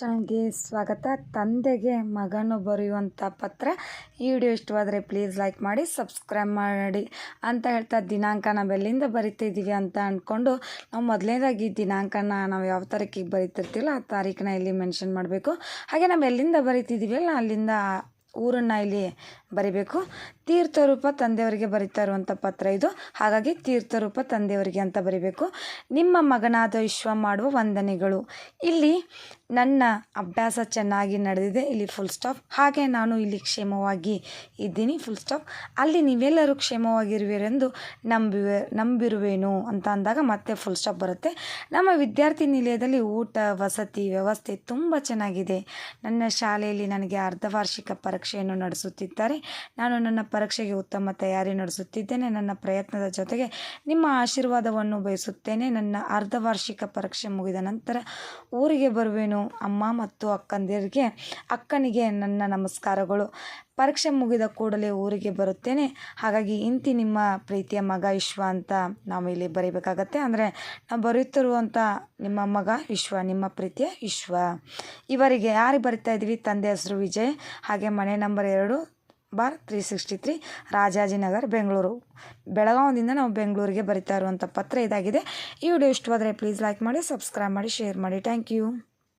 ಚಾನಲ್ಗೆ ಸ್ವಾಗತ. ತಂದೆಗೆ ಮಗನು ಬರೆಯುವಂಥ ಪತ್ರ. ಈ ವಿಡಿಯೋ ಇಷ್ಟವಾದರೆ ಪ್ಲೀಸ್ ಲೈಕ್ ಮಾಡಿ, ಸಬ್ಸ್ಕ್ರೈಬ್ ಮಾಡಿ ಅಂತ ಹೇಳ್ತಾ ದಿನಾಂಕ ನಾವು ಎಲ್ಲಿಂದ ಬರಿತಿದ್ದೀವಿ ಅಂತ ಅಂದ್ಕೊಂಡು ನಾವು ಮೊದಲನೇದಾಗಿ ದಿನಾಂಕನ ನಾವು ಯಾವ ತಾರೀಕಿಗೆ ಬರಿತಿರ್ತೀವಲ್ಲ ಆ ತಾರೀಕನ್ನ ಇಲ್ಲಿ ಮೆನ್ಷನ್ ಮಾಡಬೇಕು. ಹಾಗೆ ನಾವು ಎಲ್ಲಿಂದ ಬರಿತಿದ್ದೀವಲ್ಲ ಅಲ್ಲಿಂದ ಊರನ್ನು ಇಲ್ಲಿ ಬರಿಬೇಕು. ತೀರ್ಥರೂಪ ತಂದೆಯವರಿಗೆ ಬರಿತಾ ಇರುವಂಥ ಪತ್ರ ಇದು. ಹಾಗಾಗಿ ತೀರ್ಥರೂಪ ತಂದೆಯವರಿಗೆ ಅಂತ ಬರಿಬೇಕು. ನಿಮ್ಮ ಮಗನಾದ ವಿಶ್ವ ಮಾಡುವ ವಂದನೆಗಳು. ಇಲ್ಲಿ ನನ್ನ ಅಭ್ಯಾಸ ಚೆನ್ನಾಗಿ ನಡೆದಿದೆ. ಇಲ್ಲಿ ಫುಲ್ ಸ್ಟಾಪ್ ಹಾಗೆ ನಾನು ಇಲ್ಲಿ ಕ್ಷೇಮವಾಗಿ ಇದ್ದೀನಿ. ಫುಲ್ ಸ್ಟಾಪ್ ಅಲ್ಲಿ ನೀವೆಲ್ಲರೂ ಕ್ಷೇಮವಾಗಿರುವಿರೆಂದು ನಂಬಿ ನಂಬಿರುವೇನು ಅಂತ ಅಂದಾಗ ಮತ್ತೆ ಫುಲ್ ಸ್ಟಾಪ್ ಬರುತ್ತೆ. ನಮ್ಮ ವಿದ್ಯಾರ್ಥಿ ನಿಲಯದಲ್ಲಿ ಊಟ, ವಸತಿ ವ್ಯವಸ್ಥೆ ತುಂಬ ಚೆನ್ನಾಗಿದೆ. ನನ್ನ ಶಾಲೆಯಲ್ಲಿ ನನಗೆ ಅರ್ಧವಾರ್ಷಿಕ ಪರೀಕ್ಷೆಯನ್ನು ನಡೆಸುತ್ತಿದ್ದಾರೆ. ನಾನು ನನ್ನ ಪರೀಕ್ಷೆಗೆ ಉತ್ತಮ ತಯಾರಿ ನಡೆಸುತ್ತಿದ್ದೇನೆ. ನನ್ನ ಪ್ರಯತ್ನದ ಜೊತೆಗೆ ನಿಮ್ಮ ಆಶೀರ್ವಾದವನ್ನು ಬಯಸುತ್ತೇನೆ. ನನ್ನ ಅರ್ಧವಾರ್ಷಿಕ ಪರೀಕ್ಷೆ ಮುಗಿದ ನಂತರ ಊರಿಗೆ ಬರುವೆನು. ಅಮ್ಮ ಮತ್ತು ಅಕ್ಕಂದಿರಿಗೆ, ಅಕ್ಕನಿಗೆ ನನ್ನ ನಮಸ್ಕಾರಗಳು. ಪರೀಕ್ಷೆ ಮುಗಿದ ಕೂಡಲೇ ಊರಿಗೆ ಬರುತ್ತೇನೆ. ಹಾಗಾಗಿ ಇಂತಿ ನಿಮ್ಮ ಪ್ರೀತಿಯ ಮಗ ವಿಶ್ವ ಅಂತ ನಾವು ಇಲ್ಲಿ ಬರೀಬೇಕಾಗತ್ತೆ. ಅಂದರೆ ನಾವು ಬರೆಯುತ್ತಿರುವಂಥ ನಿಮ್ಮ ಮಗ ವಿಶ್ವ, ನಿಮ್ಮ ಪ್ರೀತಿಯ ವಿಶ್ವ. ಇವರಿಗೆ ಯಾರಿಗೆ ಬರಿತಾ ಇದ್ದೀವಿ ತಂದೆ ಹೆಸರು ವಿಜಯ್. ಹಾಗೆ ಮನೆ ನಂಬರ್ ಎರಡು bar three sixty three Rajajinagar, Bengaluru. ಬೆಳಗಾವಿಂದ ನಾವು ಬೆಂಗಳೂರಿಗೆ ಬರಿತಾ ಇರುವಂಥ ಪತ್ರ ಇದಾಗಿದೆ. ಈ ವಿಡಿಯೋ ಇಷ್ಟವಾದರೆ ಪ್ಲೀಸ್ ಲೈಕ್ ಮಾಡಿ ಸಬ್ಸ್ಕ್ರೈಬ್ ಮಾಡಿ ಶೇರ್ ಮಾಡಿ. Thank you